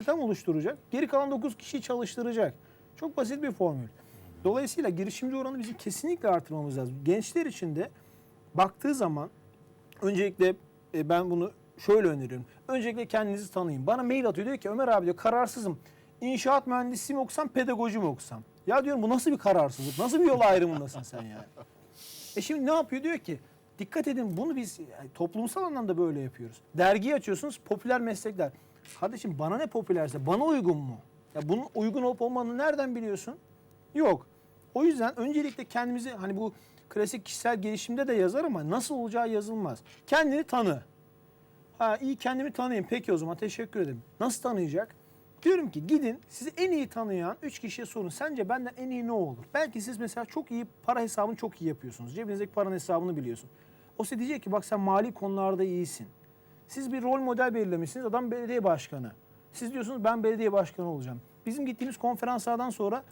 istihdam oluşturacak. Geri kalan 9 kişiyi çalıştıracak. Çok basit bir formül. Dolayısıyla girişimci oranı bizim kesinlikle artırmamız lazım. Gençler için de baktığı zaman öncelikle e, ben bunu şöyle öneriyorum. Öncelikle kendinizi tanıyın. Bana mail atıyor diyor ki Ömer abi diyor kararsızım. İnşaat mühendisliği mi okusam, pedagoji mi okusam? Ya diyorum bu nasıl bir kararsızlık? Nasıl bir yol ayrımındasın sen yani? E şimdi ne yapıyor? Diyor ki dikkat edin bunu biz yani toplumsal anlamda böyle yapıyoruz. Dergi açıyorsunuz popüler meslekler. Kardeşim bana ne popülerse bana uygun mu? Ya bunun uygun olup olmadığını nereden biliyorsun? Yok. O yüzden öncelikle kendimizi hani bu klasik kişisel gelişimde de yazar ama nasıl olacağı yazılmaz. Kendini tanı. Ha iyi kendimi tanıyayım. Peki o zaman teşekkür ederim. Nasıl tanıyacak? Diyorum ki gidin sizi en iyi tanıyan 3 kişiye sorun. Sence benden en iyi ne olur? Belki siz mesela çok iyi para hesabını çok iyi yapıyorsunuz. Cebinizdeki paranın hesabını biliyorsun. O size diyecek ki bak sen mali konularda iyisin. Siz bir rol model belirlemişsiniz. Adam belediye başkanı. Siz diyorsunuz ben belediye başkanı olacağım. Bizim gittiğimiz konferanslardan sonra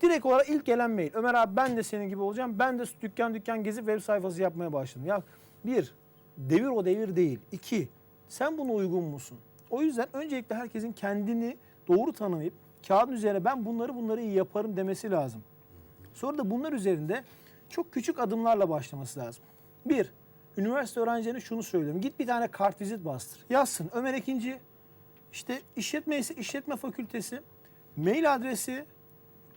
direkt olarak ilk gelen mail. Ömer abi ben de senin gibi olacağım. Ben de dükkan dükkan gezip web sayfası yapmaya başladım. Ya bir, devir o devir değil. İki, sen buna uygun musun? O yüzden öncelikle herkesin kendini doğru tanıyıp kağıdın üzerine ben bunları bunları iyi yaparım demesi lazım. Sonra da bunlar üzerinde çok küçük adımlarla başlaması lazım. Bir, üniversite öğrencilerine şunu söylüyorum. Git bir tane kartvizit bastır. Yazsın. Ömer Ekinci, işte işletme işletme fakültesi, mail adresi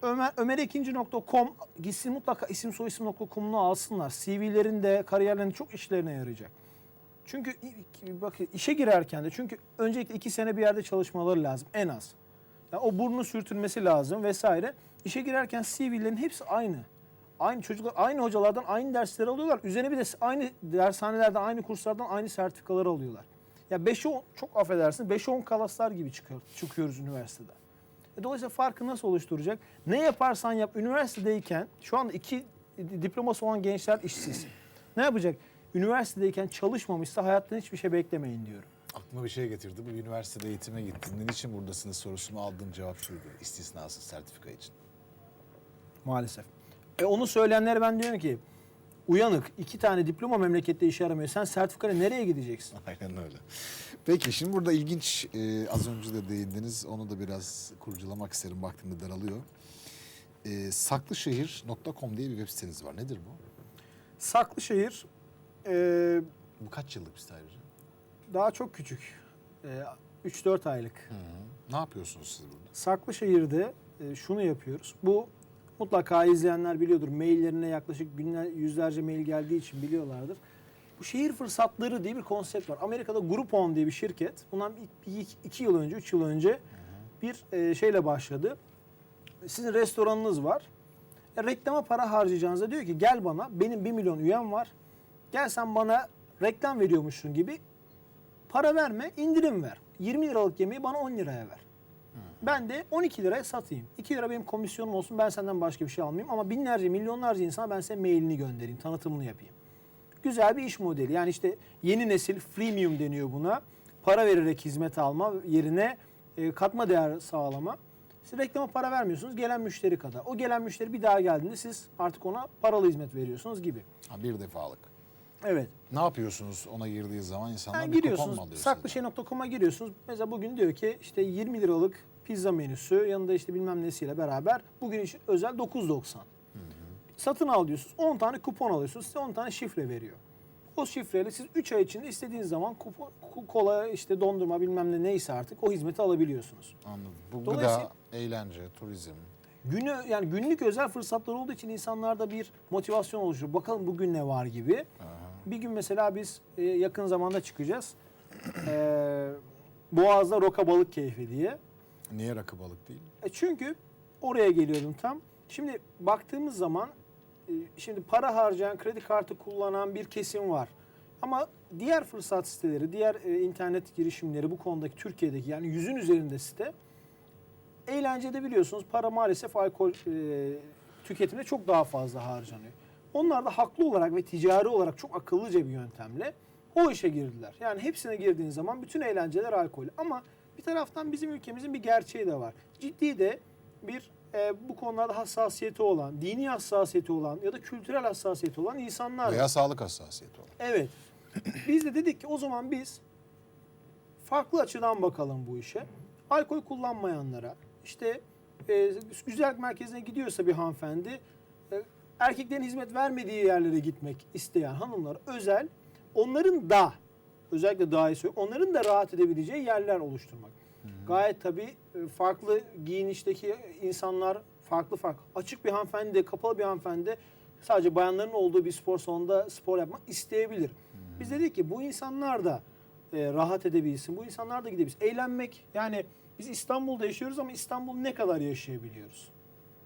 ömer, ömerekinci.com gitsin mutlaka isim soyisim.com'unu alsınlar. CV'lerinde, kariyerlerinde çok işlerine yarayacak. Çünkü bak işe girerken de çünkü öncelikle iki sene bir yerde çalışmaları lazım en az. Yani o burnu sürtülmesi lazım vesaire. İşe girerken CV'lerin hepsi aynı. Aynı çocuklar aynı hocalardan aynı dersleri alıyorlar. Üzerine bir de aynı dershanelerden aynı kurslardan aynı sertifikaları alıyorlar. Ya 5'e 10 çok affedersin 5'e 10 kalaslar gibi çıkıyor, çıkıyoruz üniversitede. E dolayısıyla farkı nasıl oluşturacak? Ne yaparsan yap üniversitedeyken şu anda iki diploması olan gençler işsiz. Ne yapacak? Üniversitedeyken çalışmamışsa hayattan hiçbir şey beklemeyin diyorum. Aklıma bir şey getirdi. Bu üniversitede eğitime gittin. Niçin buradasınız sorusunu aldığım cevap şuydu. İstisnasız sertifika için. Maalesef. E onu söyleyenlere ben diyorum ki uyanık iki tane diploma memlekette işe yaramıyor. Sen sertifikayla nereye gideceksin? Aynen öyle. Peki şimdi burada ilginç e, az önce de değindiniz. Onu da biraz kurcalamak isterim. Vaktim de daralıyor. E, saklışehir.com diye bir web siteniz var. Nedir bu? Saklışehir e, Bu kaç yıllık bir site ayrıca? daha çok küçük. E, 3-4 aylık. Hı hı. Ne yapıyorsunuz siz burada? Saklışehir'de e, şunu yapıyoruz. Bu mutlaka izleyenler biliyordur. Maillerine yaklaşık binler, yüzlerce mail geldiği için biliyorlardır. Bu şehir fırsatları diye bir konsept var. Amerika'da Groupon diye bir şirket. Bundan bir- bir- iki yıl önce, üç yıl önce bir e, şeyle başladı. Sizin restoranınız var. E, reklama para harcayacağınızda diyor ki gel bana benim 1 milyon üyem var. Gel sen bana reklam veriyormuşsun gibi para verme indirim ver. 20 liralık yemeği bana 10 liraya ver. Ben de 12 liraya satayım. 2 lira benim komisyonum olsun ben senden başka bir şey almayayım ama binlerce milyonlarca insana ben size mailini göndereyim tanıtımını yapayım. Güzel bir iş modeli yani işte yeni nesil freemium deniyor buna. Para vererek hizmet alma yerine e, katma değer sağlama. Siz reklama para vermiyorsunuz gelen müşteri kadar. O gelen müşteri bir daha geldiğinde siz artık ona paralı hizmet veriyorsunuz gibi. Ha, bir defalık. Evet. Ne yapıyorsunuz ona girdiği zaman insanlar Yani bir kupon mu alıyor sizden? saklışehir.com'a giriyorsunuz. Mesela bugün diyor ki işte 20 liralık pizza menüsü yanında işte bilmem nesiyle beraber bugün için özel 9.90. Satın al diyorsunuz. 10 tane kupon alıyorsunuz. Size 10 tane şifre veriyor. O şifreyle siz 3 ay içinde istediğiniz zaman kupon, ku- kola işte dondurma bilmem ne neyse artık o hizmeti alabiliyorsunuz. Anladım. Bu gıda, eğlence, turizm. Günü yani günlük özel fırsatlar olduğu için insanlarda bir motivasyon oluşuyor. Bakalım bugün ne var gibi. Bir gün mesela biz e, yakın zamanda çıkacağız. Ee, Boğaz'da roka balık keyfi diye. Niye rakı balık değil? E çünkü oraya geliyordum tam. Şimdi baktığımız zaman e, şimdi para harcayan, kredi kartı kullanan bir kesim var. Ama diğer fırsat siteleri, diğer e, internet girişimleri bu konudaki Türkiye'deki yani yüzün üzerinde site eğlencede biliyorsunuz para maalesef alkol e, tüketiminde çok daha fazla harcanıyor. Onlar da haklı olarak ve ticari olarak çok akıllıca bir yöntemle o işe girdiler. Yani hepsine girdiğin zaman bütün eğlenceler alkol. Ama bir taraftan bizim ülkemizin bir gerçeği de var. Ciddi de bir e, bu konularda hassasiyeti olan, dini hassasiyeti olan ya da kültürel hassasiyeti olan insanlar var. Veya sağlık hassasiyeti olan. Evet. Biz de dedik ki o zaman biz farklı açıdan bakalım bu işe. alkol kullanmayanlara, işte e, güzellik merkezine gidiyorsa bir hanımefendi, e, erkeklerin hizmet vermediği yerlere gitmek isteyen hanımlar özel, onların da özellikle söylüyorum, onların da rahat edebileceği yerler oluşturmak. Gayet tabii e, farklı giyinişteki insanlar farklı farklı. Açık bir hanımefendi de kapalı bir hanımefendi de sadece bayanların olduğu bir spor salonunda spor yapmak isteyebilir. Biz dedik ki bu insanlar da e, rahat edebilsin. Bu insanlar da gidebilsin. Eğlenmek yani biz İstanbul'da yaşıyoruz ama İstanbul ne kadar yaşayabiliyoruz?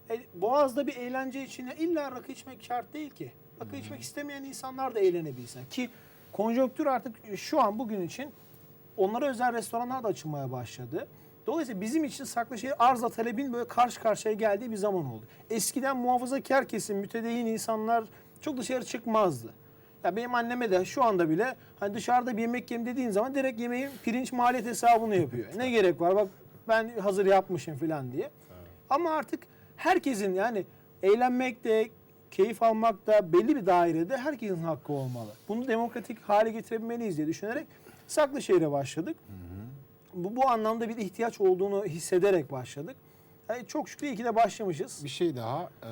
E, Boğaz'da bir eğlence için illa rakı içmek şart değil ki. Rakı içmek istemeyen insanlar da eğlenebilsin. Ki konjonktür artık şu an bugün için onlara özel restoranlar da açılmaya başladı. Dolayısıyla bizim için Saklışehir arzla talebin böyle karşı karşıya geldiği bir zaman oldu. Eskiden muhafazakar kesim, mütedeyyin insanlar çok dışarı çıkmazdı. Ya benim anneme de şu anda bile hani dışarıda bir yemek yiyeyim dediğin zaman direkt yemeğin pirinç maliyet hesabını yapıyor. Ne gerek var bak ben hazır yapmışım falan diye. Ama artık herkesin yani eğlenmek de keyif almak da belli bir dairede herkesin hakkı olmalı. Bunu demokratik hale getirebilmeliyiz diye düşünerek Saklışehir'e başladık. Bu, bu anlamda bir ihtiyaç olduğunu hissederek başladık. Yani çok şükür iyi ki de başlamışız. Bir şey daha. E,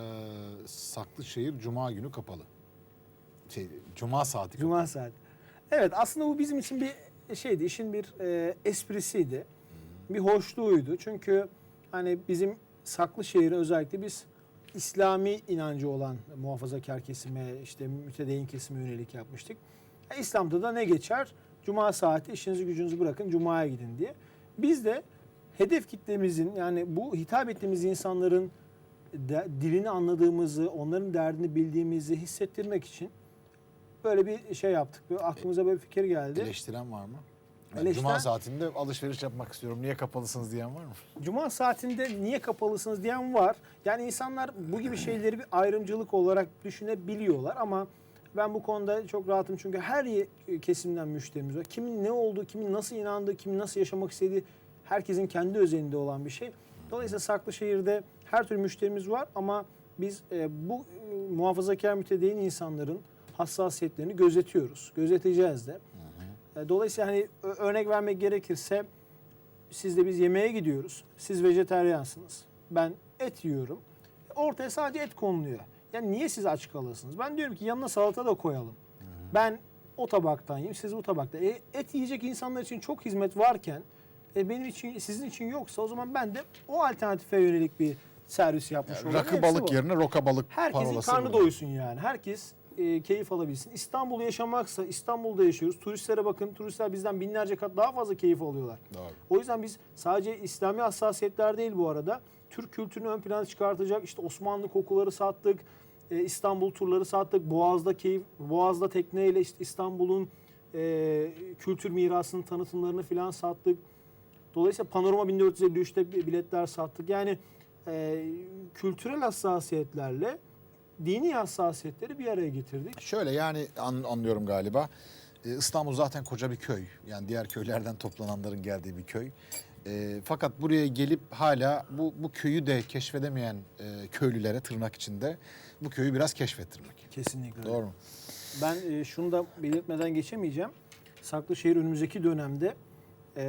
Saklışehir Cuma günü kapalı. Şey, Cuma saati kapalı. Cuma saati. Evet aslında bu bizim için bir şeydi, işin bir e, esprisiydi. Bir hoşluğuydu. Çünkü hani bizim Saklışehir'e özellikle biz İslami inancı olan muhafazakar kesime, işte mütedeyyin kesime yönelik yapmıştık. E, İslam'da da ne geçer? Cuma saati işinizi gücünüzü bırakın Cuma'ya gidin diye. Biz de hedef kitlemizin yani bu hitap ettiğimiz insanların de- dilini anladığımızı, onların derdini bildiğimizi hissettirmek için böyle bir şey yaptık. Böyle aklımıza böyle bir fikir geldi. Eleştiren var mı? Eleştiren- Cuma saatinde alışveriş yapmak istiyorum. Niye kapalısınız diyen var mı? Cuma saatinde niye kapalısınız diyen var. Yani insanlar bu gibi şeyleri bir ayrımcılık olarak düşünebiliyorlar ama ben bu konuda çok rahatım çünkü her kesimden müşterimiz var. Kimin ne olduğu, kimin nasıl inandığı, kimin nasıl yaşamak istediği herkesin kendi özelinde olan bir şey. Dolayısıyla Saklışehir'de her türlü müşterimiz var ama biz e, bu e, muhafazakar mütedeyyin insanların hassasiyetlerini gözetiyoruz. Gözeteceğiz de. E, Dolayısıyla hani örnek vermek gerekirse sizle biz yemeğe gidiyoruz. Siz vejeteryansınız. Ben et yiyorum. Ortaya sadece et konuluyor. Yani niye siz aç kalırsınız? Ben diyorum ki yanına salata da koyalım. Ben o tabaktan yiyeyim, siz bu tabakta. E, et yiyecek insanlar için çok hizmet varken e, benim için sizin için yoksa o zaman ben de o alternatife yönelik bir servis yapmış olurum. Rakı Hepsi balık bu. yerine roka balık Herkesin karnı doysun yani. Herkes e, keyif alabilsin. İstanbul'da yaşamaksa İstanbul'da yaşıyoruz. Turistlere bakın. Turistler bizden binlerce kat daha fazla keyif alıyorlar. Doğru. O yüzden biz sadece İslami hassasiyetler değil bu arada. Türk kültürünü ön plana çıkartacak işte Osmanlı kokuları sattık. e, İstanbul turları sattık. Boğaz'da keyif, Boğaz'da tekneyle işte İstanbul'un e, kültür mirasının tanıtımlarını filan sattık. Dolayısıyla Panorama 1453'te biletler sattık. Yani e, kültürel hassasiyetlerle dini hassasiyetleri bir araya getirdik. Şöyle yani an- anlıyorum galiba. Ee, İstanbul zaten koca bir köy. Yani diğer köylerden toplananların geldiği bir köy. Ee, fakat buraya gelip hala bu, bu köyü de keşfedemeyen e, köylülere tırnak içinde bu köyü biraz keşfettirmek. Kesinlikle. Doğru mu? Ben e, şunu da belirtmeden geçemeyeceğim. Saklışehir önümüzdeki dönemde e,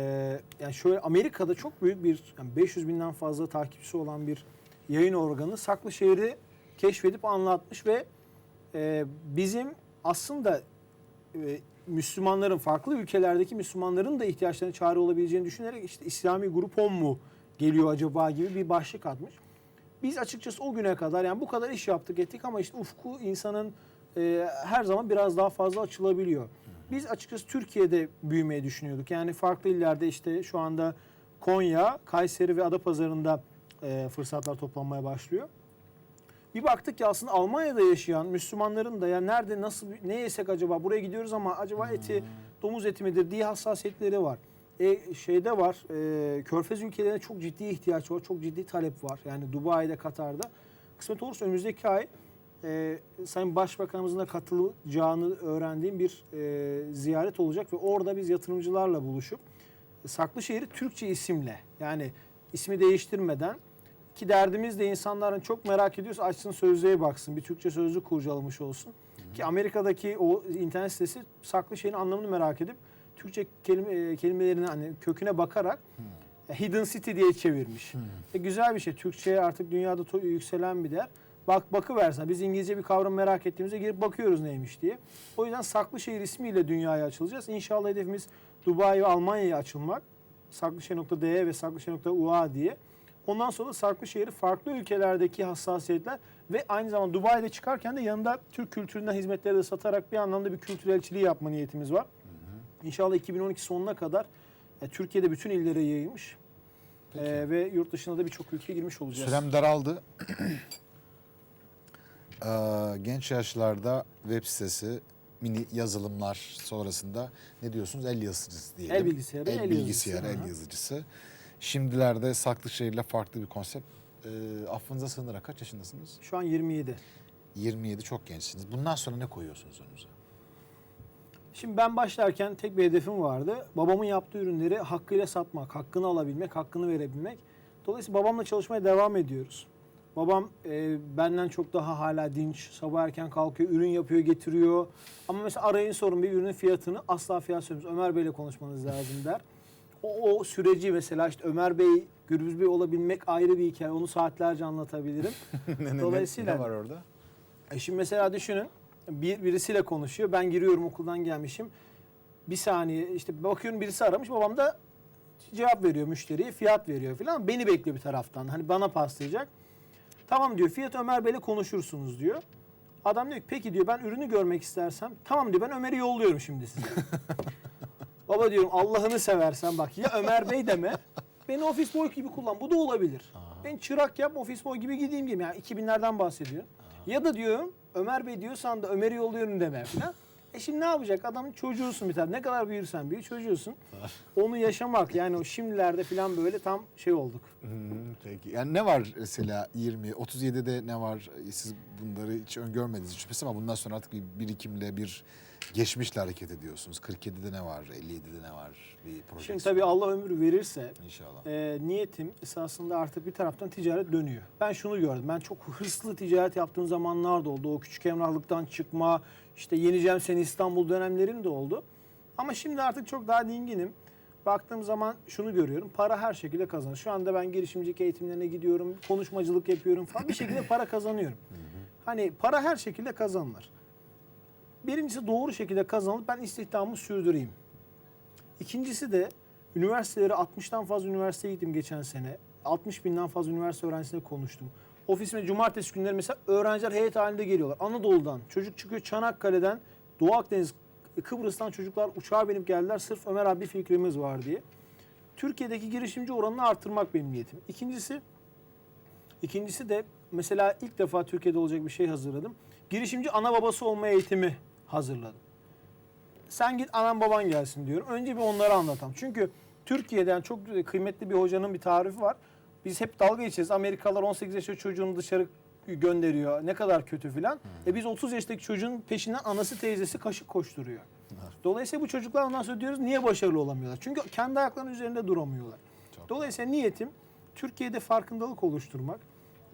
yani şöyle Amerika'da çok büyük bir yani 500 binden fazla takipçisi olan bir yayın organı Saklışehir'i keşfedip anlatmış ve e, bizim aslında e, Müslümanların farklı ülkelerdeki Müslümanların da ihtiyaçlarına çare olabileceğini düşünerek işte İslami grup on mu geliyor acaba gibi bir başlık atmış. Biz açıkçası o güne kadar yani bu kadar iş yaptık ettik ama işte ufku insanın e, her zaman biraz daha fazla açılabiliyor. Biz açıkçası Türkiye'de büyümeyi düşünüyorduk. Yani farklı illerde işte şu anda Konya, Kayseri ve Adapazarı'nda e, fırsatlar toplanmaya başlıyor. Bir baktık ki aslında Almanya'da yaşayan Müslümanların da ya nerede nasıl ne yesek acaba buraya gidiyoruz ama acaba eti domuz eti midir diye hassasiyetleri var. E, şeyde var e, Körfez ülkelerine çok ciddi ihtiyaç var. Çok ciddi talep var. Yani Dubai'de, Katar'da. Kısmet olursa önümüzdeki ay e, Sayın Başbakanımızın da katılacağını öğrendiğim bir e, ziyaret olacak ve orada biz yatırımcılarla buluşup Saklışehir'i Türkçe isimle yani ismi değiştirmeden ki derdimiz de insanların çok merak ediyorsa açsın sözlüğe baksın. Bir Türkçe sözlük kurcalamış olsun. Ki Amerika'daki o internet sitesi saklı şeyin anlamını merak edip Türkçe kelime, e, kelimelerini hani köküne bakarak E, Hidden City diye çevirmiş. E, güzel bir şey. Türkçe'ye artık dünyada to- yükselen bir değer. Bak bakıversen biz İngilizce bir kavram merak ettiğimizde girip bakıyoruz neymiş diye. O yüzden Saklışehir ismiyle dünyaya açılacağız. İnşallah hedefimiz Dubai ve Almanya'ya açılmak. Saklışehir.de ve Saklışehir.ua diye. Ondan sonra da Saklışehir'i farklı ülkelerdeki hassasiyetler ve aynı zamanda Dubai'de çıkarken de yanında Türk kültüründen hizmetleri de satarak bir anlamda bir kültür elçiliği yapma niyetimiz var. İnşallah 2012 sonuna kadar e, Türkiye'de bütün illere yayılmış. Peki. E, ve yurt dışına da birçok ülkeye girmiş olacağız. Sürem daraldı. Ee, genç yaşlarda web sitesi, mini yazılımlar sonrasında ne diyorsunuz? El yazıcısı diyelim. El bilgisayarı, el, el bilgisayarı, yazıcısı, el yazıcısı. Şimdilerde Saklışehir'le farklı bir konsept. Ee, affınıza sığınarak kaç yaşındasınız? Şu an 27. 27 çok gençsiniz. Bundan sonra ne koyuyorsunuz önünüze? Şimdi ben başlarken tek bir hedefim vardı. Babamın yaptığı ürünleri hakkıyla satmak, hakkını alabilmek, hakkını verebilmek. Dolayısıyla babamla çalışmaya devam ediyoruz. Babam e, benden çok daha hala dinç. Sabah erken kalkıyor, ürün yapıyor, getiriyor. Ama mesela arayın sorun bir ürünün fiyatını asla fiyat söylemez. Ömer Bey'le konuşmanız lazım der. O, o süreci mesela işte Ömer Bey, Gürbüz Bey olabilmek ayrı bir hikaye. Onu saatlerce anlatabilirim. Ne- Dolayısıyla- ne var orada? E şimdi mesela düşünün bir birisiyle konuşuyor. Ben giriyorum okuldan gelmişim. Bir saniye işte bakıyorum birisi aramış. Babam da cevap veriyor müşteriye. Fiyat veriyor falan. Beni bekliyor bir taraftan. Hani bana paslayacak. Tamam diyor fiyat Ömer Bey'le konuşursunuz diyor. Adam diyor ki peki diyor ben ürünü görmek istersem. Tamam diyor ben Ömer'i yolluyorum şimdi size. Baba diyorum Allah'ını seversen bak ya Ömer Bey deme. Beni ofis boy gibi kullan. Bu da olabilir. Ben çırak yap ofis boy gibi gideyim gibi. Yani 2000'lerden bahsediyorum. Ya da diyorum Ömer Bey diyorsan da Ömer'i yolluyorum deme falan. E şimdi ne yapacak? Adamın çocuğusun bir tane. Ne kadar büyürsen büyü çocuğusun. Onu yaşamak yani o şimdilerde falan böyle tam şey olduk. Hmm, peki. Yani ne var mesela 20, 37'de ne var? Siz bunları hiç öngörmediniz şüphesiz ama bundan sonra artık bir birikimle, bir geçmişle hareket ediyorsunuz. 47'de ne var? 57'de ne var? Bir proje. Şimdi tabii Allah ömür verirse İnşallah. e, niyetim esasında artık bir taraftan ticaret dönüyor. Ben şunu gördüm. Ben çok hırslı ticaret yaptığım zamanlar da oldu. O küçük emrahlıktan çıkma, işte yeneceğim seni İstanbul dönemlerim de oldu. Ama şimdi artık çok daha dinginim. Baktığım zaman şunu görüyorum. Para her şekilde kazanır. Şu anda ben girişimcilik eğitimlerine gidiyorum. Konuşmacılık yapıyorum falan. Bir şekilde para kazanıyorum. Hani para her şekilde kazanılır. Birincisi doğru şekilde kazanılıp ben istihdamımı sürdüreyim. İkincisi de üniversitelere 60'tan fazla üniversiteye gittim geçen sene. 60 binden fazla üniversite öğrencisiyle konuştum. Ofisime cumartesi günleri mesela öğrenciler heyet halinde geliyorlar. Anadolu'dan çocuk çıkıyor Çanakkale'den Doğu Akdeniz Kıbrıs'tan çocuklar uçağa binip geldiler sırf Ömer abi fikrimiz var diye. Türkiye'deki girişimci oranını artırmak benim niyetim. İkincisi İkincisi de mesela ilk defa Türkiye'de olacak bir şey hazırladım. Girişimci ana babası olma eğitimi hazırladım. Sen git anan baban gelsin diyorum. Önce bir onları anlatalım. Çünkü Türkiye'den çok kıymetli bir hocanın bir tarifi var. Biz hep dalga geçeriz. Amerikalılar 18 yaşında çocuğunu dışarı gönderiyor. Ne kadar kötü filan. E biz 30 yaşındaki çocuğun peşinden anası teyzesi kaşık koşturuyor. Dolayısıyla bu çocuklar ondan sonra diyoruz niye başarılı olamıyorlar? Çünkü kendi ayaklarının üzerinde duramıyorlar. Çok Dolayısıyla niyetim Türkiye'de farkındalık oluşturmak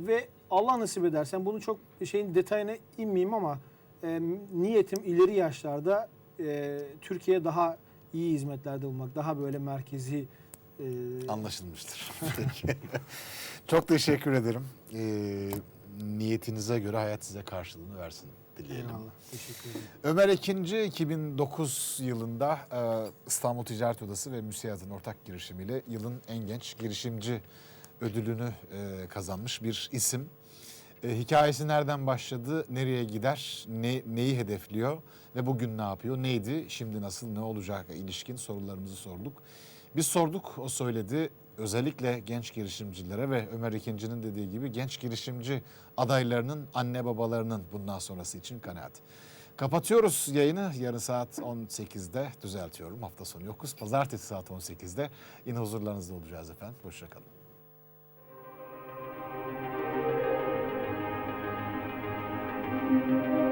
ve Allah nasip edersen bunu çok şeyin detayına inmeyeyim ama e, niyetim ileri yaşlarda e, Türkiye'ye daha iyi hizmetlerde bulmak, daha böyle merkezi e, Anlaşılmıştır. Çok teşekkür ederim. Ee, niyetinize göre hayat size karşılığını versin dileyelim. Eyvallah. Teşekkür ederim. Ömer Ekinci 2009 yılında e, İstanbul Ticaret Odası ve MÜSİAD'ın ortak girişimiyle yılın en genç girişimci ödülünü e, kazanmış bir isim. E, hikayesi nereden başladı, nereye gider, ne, neyi hedefliyor ve bugün ne yapıyor, neydi, şimdi nasıl, ne olacak ilişkin sorularımızı sorduk. Biz sorduk, o söyledi. Özellikle genç girişimcilere ve Ömer İkinci'nin dediği gibi genç girişimci adaylarının anne babalarının bundan sonrası için kanaat. Kapatıyoruz yayını. Yarın saat 18'de düzeltiyorum. Hafta sonu yokuz. Pazartesi saat 18'de yine huzurlarınızda olacağız efendim. Hoşçakalın. Müzik